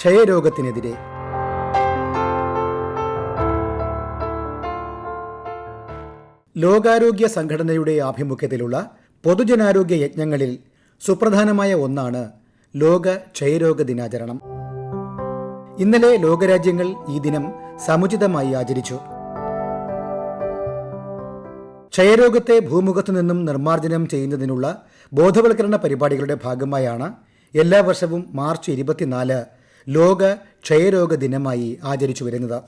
ക്ഷയരോഗത്തിനെതിരെ. ലോകാരോഗ്യ സംഘടനയുടെ ആഭിമുഖ്യത്തിലുള്ള പൊതുജനാരോഗ്യ യജ്ഞങ്ങളിൽ സുപ്രധാനമായ ഒന്നാണ് ലോക ക്ഷയരോഗ ദിനാചരണം. ഇന്നലെ ലോകരാജ്യങ്ങൾ ഈ ദിനം സമുചിതമായി ആചരിച്ചു. ക്ഷയരോഗത്തെ ഭൂമുഖത്തു നിന്നും നിർമ്മാർജനം ചെയ്യുന്നതിനുള്ള ബോധവൽക്കരണ പരിപാടികളുടെ ഭാഗമായാണ് എല്ലാ വർഷവും മാർച്ച് ഇരുപത്തിനാല് ലോക ക്ഷയരോഗ ദിനമായി ആചരിച്ചു വരുന്നത്.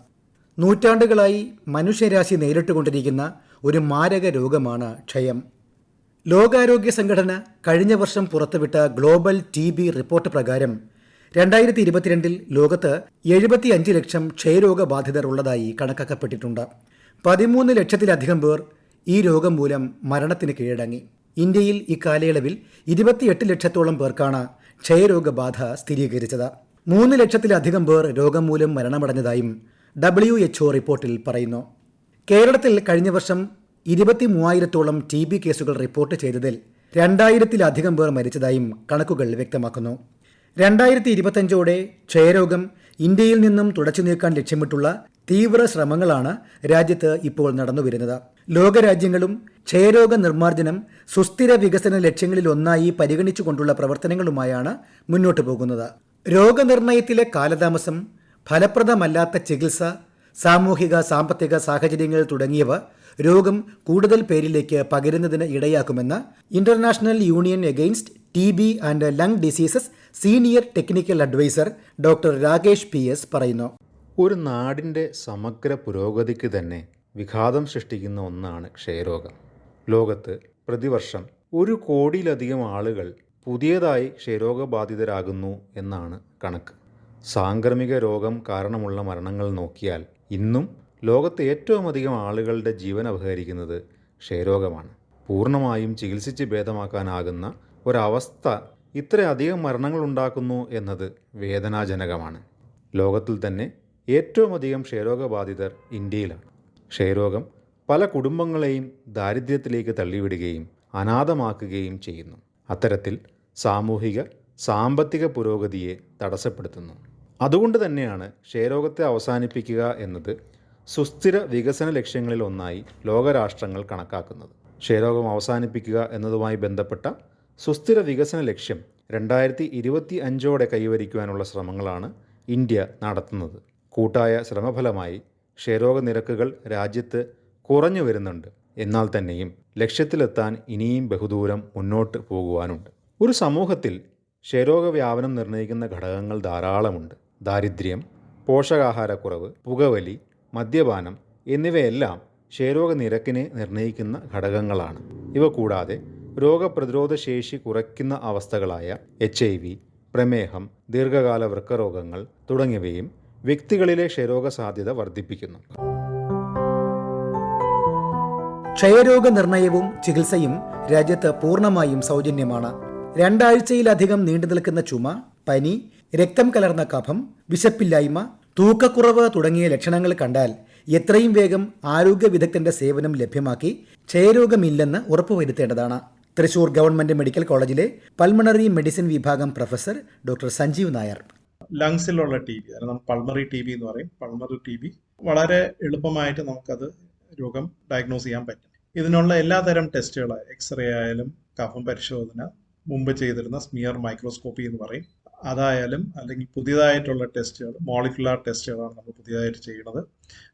നൂറ്റാണ്ടുകളായി മനുഷ്യരാശി നേരിട്ടുകൊണ്ടിരിക്കുന്ന ഒരു മാരക രോഗമാണ് ക്ഷയം. ലോകാരോഗ്യ സംഘടന കഴിഞ്ഞ വർഷം പുറത്തുവിട്ട ഗ്ലോബൽ ടി ബി റിപ്പോർട്ട് പ്രകാരം രണ്ടായിരത്തി ഇരുപത്തിരണ്ടിൽ ലോകത്ത് എഴുപത്തി അഞ്ച് ലക്ഷം ക്ഷയരോഗബാധിതർ ഉള്ളതായി കണക്കാക്കപ്പെട്ടിട്ടുണ്ട്. പതിമൂന്ന് ലക്ഷത്തിലധികം പേർ ഈ രോഗം മൂലം മരണത്തിന് കീഴടങ്ങി. ഇന്ത്യയിൽ ഇക്കാലയളവിൽ ഇരുപത്തിയെട്ട് ലക്ഷത്തോളം പേർക്കാണ് ക്ഷയരോഗബാധ സ്ഥിരീകരിച്ചത്. മൂന്ന് ലക്ഷത്തിലധികം പേർ രോഗം മൂലം മരണമടഞ്ഞതായും ഡബ്ല്യു എച്ച്ഒ റിപ്പോർട്ടിൽ പറയുന്നു. കേരളത്തിൽ കഴിഞ്ഞ വർഷം ഇരുപത്തി മൂവായിരത്തോളം ടി ബി കേസുകൾ റിപ്പോർട്ട് ചെയ്തതിൽ രണ്ടായിരത്തിലധികം പേർ മരിച്ചതായും കണക്കുകൾ വ്യക്തമാക്കുന്നു. രണ്ടായിരത്തി ഇരുപത്തഞ്ചോടെ ക്ഷയരോഗം ഇന്ത്യയിൽ നിന്നും തുടച്ചു നീക്കാൻ ലക്ഷ്യമിട്ടുള്ള തീവ്ര ശ്രമങ്ങളാണ് രാജ്യത്ത് ഇപ്പോൾ നടന്നുവരുന്നത് ലോകരാജ്യങ്ങളും ക്ഷയരോഗ നിർമ്മാർജനം സുസ്ഥിര വികസന ലക്ഷ്യങ്ങളിലൊന്നായി പരിഗണിച്ചുകൊണ്ടുള്ള പ്രവർത്തനങ്ങളുമായാണ് മുന്നോട്ടു പോകുന്നത്. രോഗനിർണയത്തിലെ കാലതാമസം ഫലപ്രദമല്ലാത്ത ചികിത്സ സാമൂഹിക സാമ്പത്തിക സാഹചര്യങ്ങൾ തുടങ്ങിയവ രോഗം കൂടുതൽ പേരിലേക്ക് പകരുന്നതിന് ഇടയാക്കുമെന്ന് International Union Against T B and lung diseases senior technical advisor doctor Rakesh P S പറയുന്നു. ഒരു നാടിന്റെ സമഗ്ര പുരോഗതിക്ക് തന്നെ വിഘാതം സൃഷ്ടിക്കുന്ന ഒന്നാണ് ക്ഷയരോഗം. ലോകത്ത് പ്രതിവർഷം ഒരു കോടിയിലധികം ആളുകൾ പുതിയതായി ക്ഷയരോഗബാധിതരാകുന്നു എന്നാണ് കണക്ക്. സാംക്രമിക രോഗം കാരണമുള്ള മരണങ്ങൾ നോക്കിയാൽ ഇന്നും ലോകത്ത് ഏറ്റവും അധികം ആളുകളുടെ ജീവൻ അപഹരിക്കുന്നത് ക്ഷയരോഗമാണ്. പൂർണമായും ചികിത്സിച്ച് ഭേദമാക്കാനാകുന്ന ഒരവസ്ഥ ഇത്രയധികം മരണങ്ങൾ ഉണ്ടാക്കുന്നു എന്നത് വേദനാജനകമാണ്. ലോകത്തിൽ തന്നെ ഏറ്റവും അധികം ക്ഷയരോഗബാധിതർ ഇന്ത്യയിലാണ്. ക്ഷയരോഗം പല കുടുംബങ്ങളെയും ദാരിദ്ര്യത്തിലേക്ക് തള്ളിവിടുകയും അനാഥമാക്കുകയും ചെയ്യുന്നു. അത്തരത്തിൽ സാമൂഹിക സാമ്പത്തിക പുരോഗതിയെ തടസ്സപ്പെടുത്തുന്നു. അതുകൊണ്ട് തന്നെയാണ് ക്ഷയരോഗത്തെ അവസാനിപ്പിക്കുക എന്നത് സുസ്ഥിര വികസന ലക്ഷ്യങ്ങളിൽ ഒന്നായി ലോകരാഷ്ട്രങ്ങൾ കണക്കാക്കുന്നത്. ക്ഷയരോഗം അവസാനിപ്പിക്കുക എന്നതുമായി ബന്ധപ്പെട്ട സുസ്ഥിര വികസന ലക്ഷ്യം രണ്ടായിരത്തി ഇരുപത്തി അഞ്ചോടെ കൈവരിക്കുവാനുള്ള ശ്രമങ്ങളാണ് ഇന്ത്യ നടത്തുന്നത്. കൂട്ടായ ശ്രമഫലമായി ക്ഷയരോഗ നിരക്കുകൾ രാജ്യത്ത് കുറഞ്ഞു വരുന്നുണ്ട്. എന്നാൽ തന്നെയും ലക്ഷ്യത്തിലെത്താൻ ഇനിയും ബഹുദൂരം മുന്നോട്ട് പോകുവാനുണ്ട്. ഒരു സമൂഹത്തിൽ ക്ഷയരോഗ വ്യാപനം നിർണയിക്കുന്ന ഘടകങ്ങൾ ധാരാളമുണ്ട്. ദാരിദ്ര്യം പോഷകാഹാരക്കുറവ് പുകവലി മദ്യപാനം എന്നിവയെല്ലാം ക്ഷയരോഗ നിരക്കിനെ നിർണയിക്കുന്ന ഘടകങ്ങളാണ്. ഇവ കൂടാതെ രോഗപ്രതിരോധ ശേഷി കുറയ്ക്കുന്ന അവസ്ഥകളായ എച്ച് ഐ വി പ്രമേഹം ദീർഘകാല വൃക്കരോഗങ്ങൾ തുടങ്ങിയവയും വ്യക്തികളിലെ ക്ഷയരോഗ സാധ്യത വർദ്ധിപ്പിക്കുന്നു. ക്ഷയരോഗ നിർണയവും ചികിത്സയും രാജ്യത്ത് പൂർണമായും സൗജന്യമാണ്. രണ്ടാഴ്ചയിലധികം നീണ്ടു നിൽക്കുന്ന ചുമ പനി രക്തം കലർന്ന കഫം വിശപ്പില്ലായ്മ തൂക്കക്കുറവ് തുടങ്ങിയ ലക്ഷണങ്ങൾ കണ്ടാൽ എത്രയും വേഗം ആരോഗ്യ വിദഗ്ധന്റെ സേവനം ലഭ്യമാക്കി ക്ഷയരോഗമില്ലെന്ന് ഉറപ്പുവരുത്തേണ്ടതാണ്. തൃശൂർ ഗവൺമെന്റ് മെഡിക്കൽ കോളേജിലെ പൾമണറി മെഡിസിൻ വിഭാഗം പ്രൊഫസർ ഡോക്ടർ സഞ്ജീവ് നായർ. ലങ്സിലുള്ള ടി ബി അതായത് പൾമറി ടി ബി എന്ന് പറയും. പൾമറി ടി ബി വളരെ എളുപ്പമായിട്ട് നമുക്കത് രോഗം ഡയഗ്നോസ് ചെയ്യാൻ പറ്റും. ഇതിനുള്ള എല്ലാതരം ടെസ്റ്റുകൾ എക്സ്റേ ആയാലും കഫം പരിശോധന മുമ്പ് ചെയ്തിരുന്ന സ്മിയർ മൈക്രോസ്കോപ്പി എന്ന് പറയും. അതായാലും അല്ലെങ്കിൽ പുതിയതായിട്ടുള്ള ടെസ്റ്റുകൾ മോളിക്കുലാർ ടെസ്റ്റുകളാണ് നമ്മൾ പുതിയതായിട്ട് ചെയ്യുന്നത്.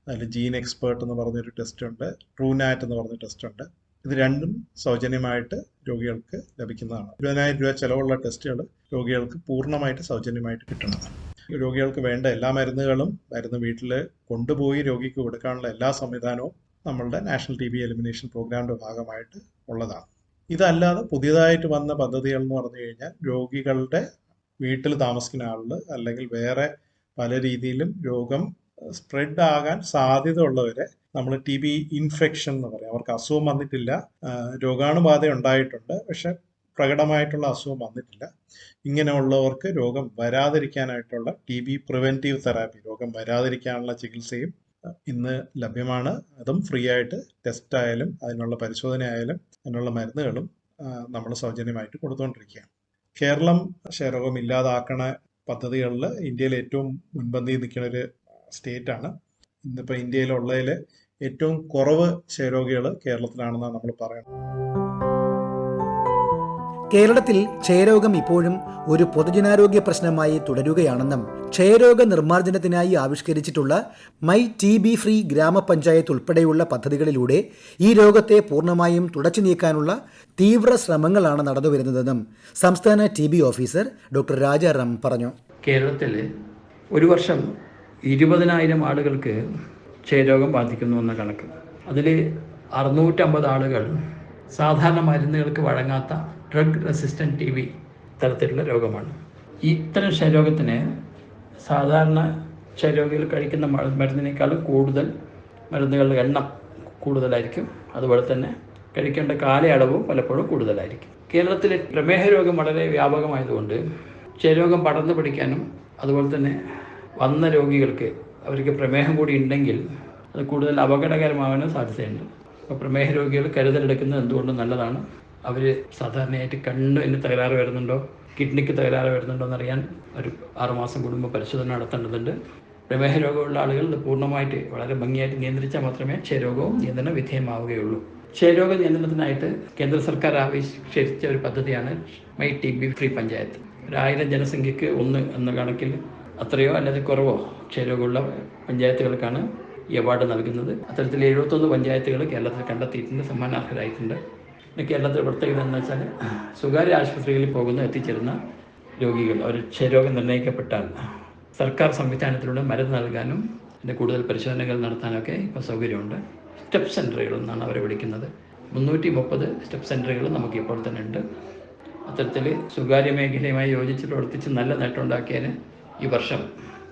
അതിൽ ജീൻ എക്സ്പേർട്ട് എന്ന് പറഞ്ഞൊരു ടെസ്റ്റ് ഉണ്ട് ട്രൂനാറ്റ് എന്ന് പറഞ്ഞ ടെസ്റ്റ് ഉണ്ട്. ഇത് രണ്ടും സൗജന്യമായിട്ട് രോഗികൾക്ക് ലഭിക്കുന്നതാണ്. ഇരുപതിനായിരം രൂപ ചിലവുള്ള ടെസ്റ്റുകൾ രോഗികൾക്ക് പൂർണമായിട്ട് സൗജന്യമായിട്ട് കിട്ടണം. രോഗികൾക്ക് വേണ്ട എല്ലാ മരുന്നുകളും മരുന്ന് വീട്ടിൽ കൊണ്ടുപോയി രോഗിക്ക് കൊടുക്കാനുള്ള എല്ലാ സംവിധാനവും നമ്മളുടെ നാഷണൽ ടി ബി എലിമിനേഷൻ പ്രോഗ്രാമിന്റെ ഭാഗമായിട്ട് ഉള്ളതാണ്. ഇതല്ലാതെ പുതിയതായിട്ട് വന്ന പദ്ധതികൾ എന്ന് പറഞ്ഞു കഴിഞ്ഞാൽ രോഗികളുടെ വീട്ടിൽ താമസിക്കുന്ന ആളുകൾ അല്ലെങ്കിൽ വേറെ പല രീതിയിലും രോഗം സ്പ്രെഡ് ആകാൻ സാധ്യത ഉള്ളവരെ നമ്മൾ ടി ബി ഇൻഫെക്ഷൻ എന്ന് പറയും. അവർക്ക് അസുഖം വന്നിട്ടില്ല. രോഗാണുബാധ ഉണ്ടായിട്ടുണ്ട്. പക്ഷെ പ്രകടമായിട്ടുള്ള അസുഖം വന്നിട്ടില്ല. ഇങ്ങനെയുള്ളവർക്ക് രോഗം വരാതിരിക്കാനായിട്ടുള്ള ടി ബി പ്രിവെന്റീവ് തെറാപ്പി രോഗം വരാതിരിക്കാനുള്ള ചികിത്സയും ഇന്ന് ലഭ്യമാണ്. അതും ഫ്രീ ആയിട്ട് ടെസ്റ്റ് ആയാലും അതിനുള്ള പരിശോധന ആയാലും അതിനുള്ള മരുന്നുകളും നമ്മൾ സൗജന്യമായിട്ട് കൊടുത്തുകൊണ്ടിരിക്കുകയാണ് കേരളം ക്ഷയരോഗം ഇല്ലാതാക്കണ പദ്ധതികളിൽ ഇന്ത്യയിൽ ഏറ്റവും മുൻപന്തിയിൽ നിൽക്കുന്ന ഒരു സ്റ്റേറ്റ് ആണ് ഇന്നിപ്പോൾ ഇന്ത്യയിലുള്ളതിൽ ഏറ്റവും കുറവ് ക്ഷയരോഗികൾ കേരളത്തിലാണെന്നാണ് നമ്മൾ പറയുന്നത്. കേരളത്തിൽ ക്ഷയരോഗം ഇപ്പോഴും ഒരു പൊതുജനാരോഗ്യ പ്രശ്നമായി തുടരുകയാണെന്നും ക്ഷയരോഗ നിർമ്മാർജനത്തിനായി ആവിഷ്കരിച്ചിട്ടുള്ള മൈ ടി ബി ഫ്രീ ഗ്രാമപഞ്ചായത്ത് ഉൾപ്പെടെയുള്ള പദ്ധതികളിലൂടെ ഈ രോഗത്തെ പൂർണമായും തുടച്ചു നീക്കാനുള്ള തീവ്ര ശ്രമങ്ങളാണ് നടന്നുവരുന്നതെന്നും സംസ്ഥാന T B officer doctor Rajaram പറഞ്ഞു. കേരളത്തിൽ ഒരു വർഷം ഇരുപതിനായിരം ആളുകൾക്ക് ക്ഷയരോഗം ബാധിക്കുന്നു എന്ന കണക്ക്. അതിൽ അറുന്നൂറ്റമ്പത് ആളുകൾ സാധാരണ മരുന്നുകൾക്ക് വഴങ്ങാത്ത ഡ്രഗ് റെസിസ്റ്റന്റ് ടി ബി തരത്തിലുള്ള രോഗമാണ്. ഇത്തരം ക്ഷയരോഗത്തിന് സാധാരണ ക്ഷയരോഗികൾ കഴിക്കുന്ന മരുന്നിനേക്കാളും കൂടുതൽ മരുന്നുകളുടെ എണ്ണം കൂടുതലായിരിക്കും. അതുപോലെ തന്നെ കഴിക്കേണ്ട കാലയളവും പലപ്പോഴും കൂടുതലായിരിക്കും. കേരളത്തിലെ പ്രമേഹ രോഗം വളരെ വ്യാപകമായതുകൊണ്ട് ക്ഷയരോഗം പടർന്നു പിടിക്കാനും അതുപോലെ തന്നെ വന്ന രോഗികൾക്ക് അവർക്ക് പ്രമേഹം കൂടി ഉണ്ടെങ്കിൽ അത് കൂടുതൽ അപകടകരമാകാനും സാധ്യതയുണ്ട്. അപ്പോൾ പ്രമേഹ രോഗികൾ കരുതലെടുക്കുന്നത് എന്തുകൊണ്ടും നല്ലതാണ്. അവർ സാധാരണയായിട്ട് കണ്ണിന് തകരാറ് വരുന്നുണ്ടോ? കിഡ്നിക്ക് തകരാറ് വരുന്നുണ്ടോ എന്നറിയാൻ ഒരു ആറുമാസം കൂടുമ്പോൾ പരിശോധന നടത്തേണ്ടതുണ്ട്. പ്രമേഹ രോഗമുള്ള ആളുകൾ ഇത് പൂർണമായിട്ട് വളരെ ഭംഗിയായിട്ട് നിയന്ത്രിച്ചാൽ മാത്രമേ ക്ഷയരോഗവും നിയന്ത്രണ വിധേയമാവുകയുള്ളൂ. ക്ഷയരോഗ നിയന്ത്രണത്തിനായിട്ട് കേന്ദ്ര സർക്കാർ ആവിഷ്കരിച്ച ഒരു പദ്ധതിയാണ് my T B free panchayat. ഒരായിരം ജനസംഖ്യക്ക് ഒന്ന് എന്ന കണക്കിൽ അത്രയോ അല്ലെങ്കിൽ കുറവോ ക്ഷയരോഗമുള്ള പഞ്ചായത്തുകൾക്കാണ് ഈ അവാർഡ് നൽകുന്നത്. അത്തരത്തിൽ എഴുപത്തൊന്ന് പഞ്ചായത്തുകൾ കേരളത്തിൽ കണ്ടെത്തിയിട്ടുണ്ട് സമ്മാനാർഹരായിട്ടുണ്ട്. കേരളത്തിലെ പ്രത്യേകത എന്ന് വെച്ചാൽ സ്വകാര്യ ആശുപത്രികളിൽ പോകുന്ന എത്തിച്ചേരുന്ന രോഗികൾ അവർ ക്ഷയരോഗം നിർണയിക്കപ്പെട്ടാൽ സർക്കാർ സംവിധാനത്തിലൂടെ മരുന്ന് നൽകാനും അതിന്റെ കൂടുതൽ പരിശോധനകൾ നടത്താനൊക്കെ ഇപ്പോൾ സൗകര്യമുണ്ട്. സ്റ്റെപ്പ് സെന്ററുകൾ എന്നാണ് അവരെ വിളിക്കുന്നത്. മുന്നൂറ്റി മുപ്പത് സ്റ്റെപ്പ് സെന്ററുകൾ നമുക്ക് ഇപ്പോൾ തന്നെ ഉണ്ട്. അത്തരത്തിൽ സ്വകാര്യ മേഖലയുമായി യോജിച്ച് പ്രവർത്തിച്ച് നല്ല നേട്ടമുണ്ടാക്കിയതിന് ഈ വർഷം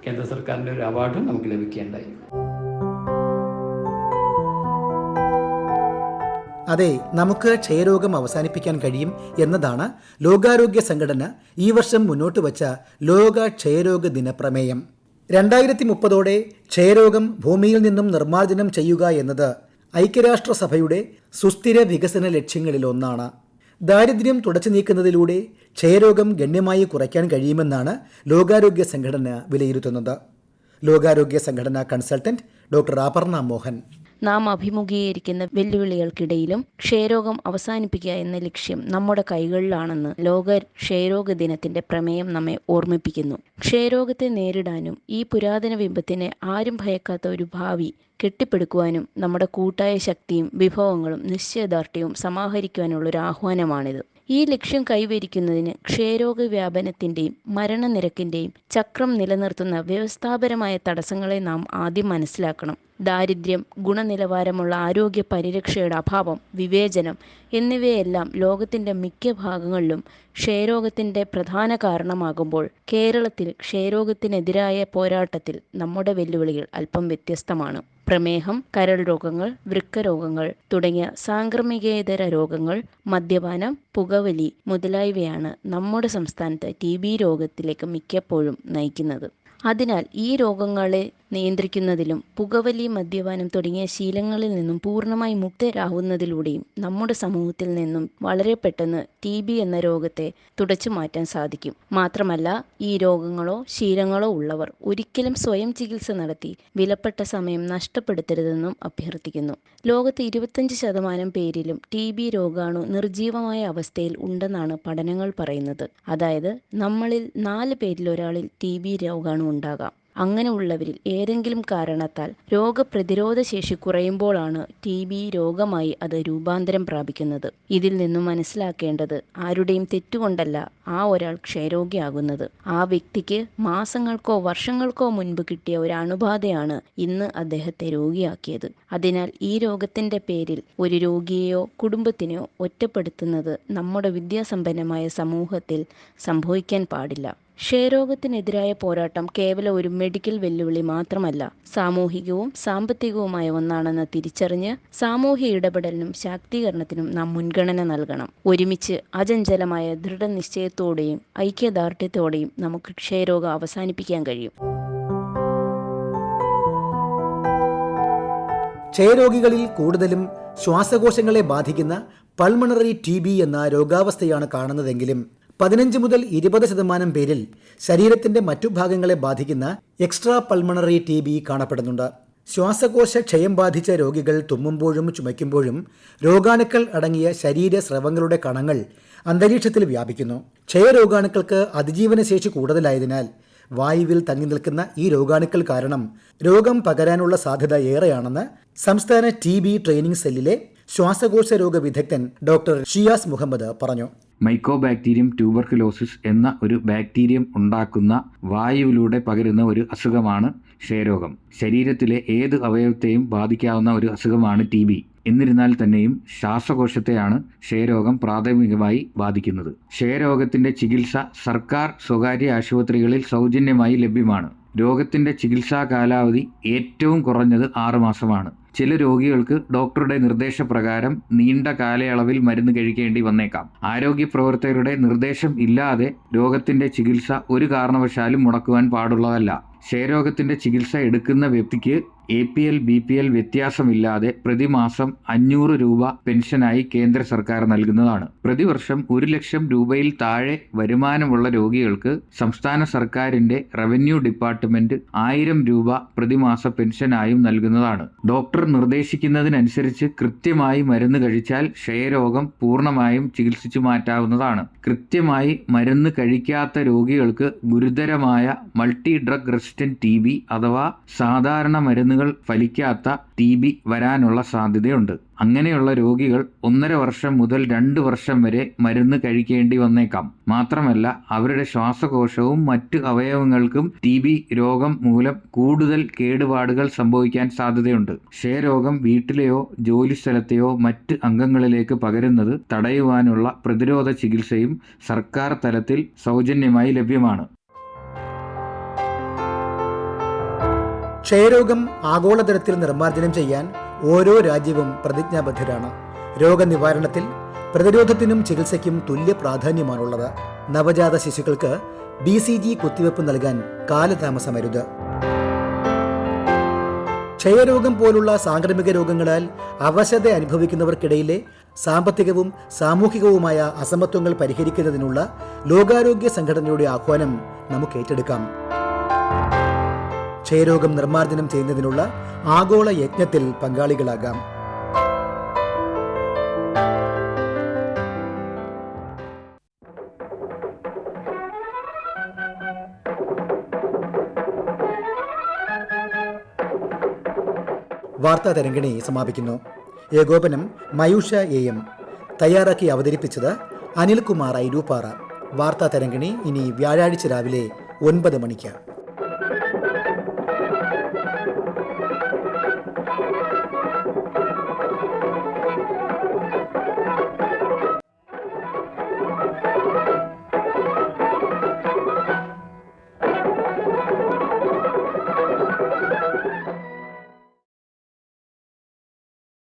കേന്ദ്ര സർക്കാരിന്റെ ഒരു അവാർഡ് നമുക്ക് ലഭിക്കുകയുണ്ടായി. അതെ നമുക്ക് ക്ഷയരോഗം അവസാനിപ്പിക്കാൻ കഴിയും എന്നതാണ് ലോകാരോഗ്യ സംഘടന ഈ വർഷം മുന്നോട്ട് വച്ച ലോക ക്ഷയരോഗ ദിനപ്രമേയം. രണ്ടായിരത്തി മുപ്പതോടെ ക്ഷയരോഗം ഭൂമിയിൽ നിന്നും നിർമ്മാർജനം ചെയ്യുക എന്നത് ഐക്യരാഷ്ട്രസഭയുടെ സുസ്ഥിര വികസന ലക്ഷ്യങ്ങളിലൊന്നാണ് ദാരിദ്ര്യം തുടച്ചു നീക്കുന്നതിലൂടെ ക്ഷയരോഗം ഗണ്യമായി കുറയ്ക്കാൻ കഴിയുമെന്നാണ് ലോകാരോഗ്യ സംഘടന വിലയിരുത്തുന്നത്. ലോകാരോഗ്യ സംഘടനാ കൺസൾട്ടന്റ് ഡോക്ടർ അപർണ മോഹൻ. നാം അഭിമുഖീകരിക്കുന്ന വെല്ലുവിളികൾക്കിടയിലും ക്ഷയരോഗം അവസാനിപ്പിക്കുക എന്ന ലക്ഷ്യം നമ്മുടെ കൈകളിലാണെന്ന് ലോക ക്ഷയരോഗ ദിനത്തിന്റെ പ്രമേയം നമ്മെ ഓർമ്മിപ്പിക്കുന്നു. ക്ഷയരോഗത്തെ നേരിടാനും ഈ പുരാതന ബിംബത്തിനെ ആരും ഭയക്കാത്ത ഒരു ഭാവി കെട്ടിപ്പടുക്കുവാനും നമ്മുടെ കൂട്ടായ ശക്തിയും വിഭവങ്ങളും നിശ്ചയദാർഢ്യവും സമാഹരിക്കുവാനുള്ള ഒരു ആഹ്വാനമാണിത്. ഈ ലക്ഷ്യം കൈവരിക്കുന്നതിന് ക്ഷയരോഗ വ്യാപനത്തിന്റെയും മരണനിരക്കിന്റെയും ചക്രം നിലനിർത്തുന്ന വ്യവസ്ഥാപരമായ തടസ്സങ്ങളെ നാം ആദ്യം മനസ്സിലാക്കണം. ദാരിദ്ര്യം ഗുണനിലവാരമുള്ള ആരോഗ്യ പരിരക്ഷയുടെ അഭാവം വിവേചനം എന്നിവയെല്ലാം ലോകത്തിന്റെ മിക്ക ഭാഗങ്ങളിലും ക്ഷയരോഗത്തിന്റെ പ്രധാന കാരണമാകുമ്പോൾ കേരളത്തിൽ ക്ഷയരോഗത്തിനെതിരായ പോരാട്ടത്തിൽ നമ്മുടെ വെല്ലുവിളികൾ അല്പം വ്യത്യസ്തമാണ്. പ്രമേഹം കരൾ രോഗങ്ങൾ വൃക്കരോഗങ്ങൾ തുടങ്ങിയ സാംക്രമികേതര രോഗങ്ങൾ മദ്യപാനം പുകവലി മുതലായവയാണ് നമ്മുടെ സംസ്ഥാനത്ത് ടി ബി രോഗത്തിലേക്ക് മിക്കപ്പോഴും നയിക്കുന്നത്. അതിനാൽ ഈ രോഗങ്ങളെ നിയന്ത്രിക്കുന്നതിലും പുകവലി മദ്യപാനം തുടങ്ങിയ ശീലങ്ങളിൽ നിന്നും പൂർണമായി മുക്തരാകുന്നതിലൂടെയും നമ്മുടെ സമൂഹത്തിൽ നിന്നും വളരെ പെട്ടെന്ന് ടി ബി എന്ന രോഗത്തെ തുടച്ചു മാറ്റാൻ സാധിക്കും. മാത്രമല്ല ഈ രോഗങ്ങളോ ശീലങ്ങളോ ഉള്ളവർ ഒരിക്കലും സ്വയം ചികിത്സ നടത്തി വിലപ്പെട്ട സമയം നഷ്ടപ്പെടുത്തരുതെന്നും അഭ്യർത്ഥിക്കുന്നു. ലോകത്ത് ഇരുപത്തഞ്ച് ശതമാനം പേരിലും ടി ബി രോഗാണു നിർജീവമായ അവസ്ഥയിൽ ഉണ്ടെന്നാണ് പഠനങ്ങൾ പറയുന്നത്. അതായത് നമ്മളിൽ നാല് പേരിൽ ഒരാളിൽ ടി ബി രോഗാണു ഉണ്ടാകാം. അങ്ങനെ ഉള്ളവരിൽ ഏതെങ്കിലും കാരണത്താൽ രോഗപ്രതിരോധ ശേഷി കുറയുമ്പോഴാണ് ടി ബി രോഗമായി അത് രൂപാന്തരം പ്രാപിക്കുന്നത്. ഇതിൽ നിന്നും മനസ്സിലാക്കേണ്ടത് ആരുടെയും തെറ്റുകൊണ്ടല്ല ആ ഒരാൾ ക്ഷയരോഗിയാകുന്നത്. ആ വ്യക്തിക്ക് മാസങ്ങൾക്കോ വർഷങ്ങൾക്കോ മുൻപ് കിട്ടിയ ഒരു അണുബാധയാണ് ഇന്ന് അദ്ദേഹത്തെ രോഗിയാക്കിയത്. അതിനാൽ ഈ രോഗത്തിന്റെ പേരിൽ ഒരു രോഗിയെയോ കുടുംബത്തിനെയോ ഒറ്റപ്പെടുത്തുന്നത് നമ്മുടെ വിദ്യാസമ്പന്നമായ സമൂഹത്തിൽ സംഭവിക്കാൻ പാടില്ല. ക്ഷയരോഗത്തിനെതിരായ പോരാട്ടം കേവലം ഒരു മെഡിക്കൽ വെല്ലുവിളി മാത്രമല്ല സാമൂഹികവും സാമ്പത്തികവുമായ ഒന്നാണെന്ന് തിരിച്ചറിഞ്ഞ് സാമൂഹ്യ ഇടപെടലിനും ശാക്തീകരണത്തിനും നാം മുൻഗണന നൽകണം. ഒരുമിച്ച് അചഞ്ചലമായ ദൃഢനിശ്ചയത്തോടെയും ഐക്യദാർഢ്യത്തോടെയും നമുക്ക് ക്ഷയരോഗം അവസാനിപ്പിക്കാൻ കഴിയും. ക്ഷയരോഗികളിൽ കൂടുതലും ശ്വാസകോശങ്ങളെ ബാധിക്കുന്ന പൾമണറി ടി എന്ന രോഗാവസ്ഥയാണ് കാണുന്നതെങ്കിലും പതിനഞ്ച് മുതൽ ഇരുപത് ശതമാനം പേരിൽ ശരീരത്തിന്റെ മറ്റു ഭാഗങ്ങളെ ബാധിക്കുന്ന എക്സ്ട്രാ പൾമണറി ടി ബി കാണപ്പെടുന്നുണ്ട്. ശ്വാസകോശ ക്ഷയം ബാധിച്ച രോഗികൾ തുമ്മുമ്പോഴും ചുമയ്ക്കുമ്പോഴും രോഗാണുക്കൾ അടങ്ങിയ ശരീര സ്രവങ്ങളുടെ കണങ്ങൾ അന്തരീക്ഷത്തിൽ വ്യാപിക്കുന്നു. ക്ഷയരോഗാണുക്കൾക്ക് അതിജീവന ശേഷി കൂടുതലായതിനാൽ വായുവിൽ തങ്ങി നിൽക്കുന്ന ഈ രോഗാണുക്കൾ കാരണം രോഗം പകരാനുള്ള സാധ്യത ഏറെയാണെന്ന് സംസ്ഥാന ടി ട്രെയിനിംഗ് സെല്ലിലെ ശ്വാസകോശ രോഗ വിദഗ്ധൻ ഡോക്ടർ ഷിയാസ് മുഹമ്മദ് പറഞ്ഞു. മൈക്കോബാക്ടീരിയം ട്യൂബർക്കുലോസിസ് എന്ന ഒരു ബാക്ടീരിയം ഉണ്ടാക്കുന്ന വായുവിലൂടെ പകരുന്ന ഒരു അസുഖമാണ് ക്ഷയരോഗം. ശരീരത്തിലെ ഏത് അവയവത്തെയും ബാധിക്കാവുന്ന ഒരു അസുഖമാണ് ടി ബി എന്നിരുന്നാൽ തന്നെയും ശ്വാസകോശത്തെയാണ് ക്ഷയരോഗം പ്രാഥമികമായി ബാധിക്കുന്നത്. ക്ഷയരോഗത്തിന്റെ ചികിത്സ സർക്കാർ സ്വകാര്യ ആശുപത്രികളിൽ സൗജന്യമായി ലഭ്യമാണ്. രോഗത്തിന്റെ ചികിത്സാ കാലാവധി ഏറ്റവും കുറഞ്ഞത് ആറുമാസമാണ് ചില രോഗികൾക്ക് ഡോക്ടറുടെ നിർദ്ദേശപ്രകാരം നീണ്ട കാലയളവിൽ മരുന്ന് കഴിക്കേണ്ടി വന്നേക്കാം. ആരോഗ്യ പ്രവർത്തകരുടെ നിർദ്ദേശം ഇല്ലാതെ രോഗത്തിന്റെ ചികിത്സ ഒരു കാരണവശാലും മുടക്കുവാൻ പാടുള്ളതല്ല. ക്ഷയരോഗത്തിന്റെ ചികിത്സ എടുക്കുന്ന വ്യക്തിക്ക് A P L B P L വ്യത്യാസമില്ലാതെ പ്രതിമാസം അഞ്ഞൂറ് രൂപ പെൻഷനായി കേന്ദ്ര സർക്കാർ നൽകുന്നതാണ്. പ്രതിവർഷം ഒരു ലക്ഷം രൂപയിൽ താഴെ വരുമാനമുള്ള രോഗികൾക്ക് സംസ്ഥാന സർക്കാരിന്റെ റവന്യൂ ഡിപ്പാർട്ട്മെന്റ് ആയിരം രൂപ പ്രതിമാസ പെൻഷനായും നൽകുന്നതാണ്. ഡോക്ടർ നിർദ്ദേശിക്കുന്നതിനനുസരിച്ച് കൃത്യമായി മരുന്ന് കഴിച്ചാൽ ക്ഷയരോഗം പൂർണമായും ചികിത്സിച്ചു മാറ്റാവുന്നതാണ്. കൃത്യമായി മരുന്ന് കഴിക്കാത്ത രോഗികൾക്ക് ഗുരുതരമായ മൾട്ടി ഡ്രഗ് റെസിസ്റ്റന്റ് ടി അഥവാ സാധാരണ മരുന്നുകൾ ഫലിക്കാത്ത ടി ബി വരാനുള്ള സാധ്യതയുണ്ട്. അങ്ങനെയുള്ള രോഗികൾ ഒന്നര വർഷം മുതൽ രണ്ട് വർഷം വരെ മരുന്ന് കഴിക്കേണ്ടി വന്നേക്കാം. മാത്രമല്ല അവരുടെ ശ്വാസകോശവും മറ്റ് അവയവങ്ങൾക്കും ടി ബി രോഗം മൂലം കൂടുതൽ കേടുപാടുകൾ സംഭവിക്കാൻ സാധ്യതയുണ്ട്. ക്ഷയരോഗം വീട്ടിലെയോ ജോലിസ്ഥലത്തെയോ മറ്റ് അംഗങ്ങളിലേക്ക് പകരുന്നത് തടയുവാനുള്ള പ്രതിരോധ ചികിത്സയും സർക്കാർ തലത്തിൽ സൗജന്യമായി ലഭ്യമാണ്. ക്ഷയരോഗം ആഗോളതലത്തിൽ നിർമ്മാർജനം ചെയ്യാൻ ഓരോ രാജ്യവും പ്രതിജ്ഞാബദ്ധരാണ്. രോഗനിവാരണത്തിൽ പ്രതിരോധത്തിനും ചികിത്സയ്ക്കും തുല്യ പ്രാധാന്യമാണുള്ളത്. നവജാത ശിശുക്കൾക്ക് ബി സി ജി കുത്തിവയ്പ് നൽകാൻ കാലതാമസമരുത്. ക്ഷയരോഗം പോലുള്ള സാംക്രമിക രോഗങ്ങളാൽ അവശത അനുഭവിക്കുന്നവർക്കിടയിലെ സാമ്പത്തികവും സാമൂഹികവുമായ അസമത്വങ്ങൾ പരിഹരിക്കുന്നതിനുള്ള ലോകാരോഗ്യ സംഘടനയുടെ ആഹ്വാനം നമുക്ക് ഏറ്റെടുക്കാം. ക്ഷയരോഗം നിർമ്മാർജനം ചെയ്യുന്നതിനുള്ള ആഗോള യജ്ഞത്തിൽ പങ്കാളികളാകാം. വാർത്താ തരംഗിണി സമാപിക്കുന്നു. ഏകോപനം മയൂഷ എ എം. തയ്യാറാക്കി അവതരിപ്പിച്ചത് അനിൽകുമാർ ഐരൂപ്പാറ. വാർത്താ തരംഗിണി ഇനി വ്യാഴാഴ്ച രാവിലെ ഒൻപത് മണിക്ക്.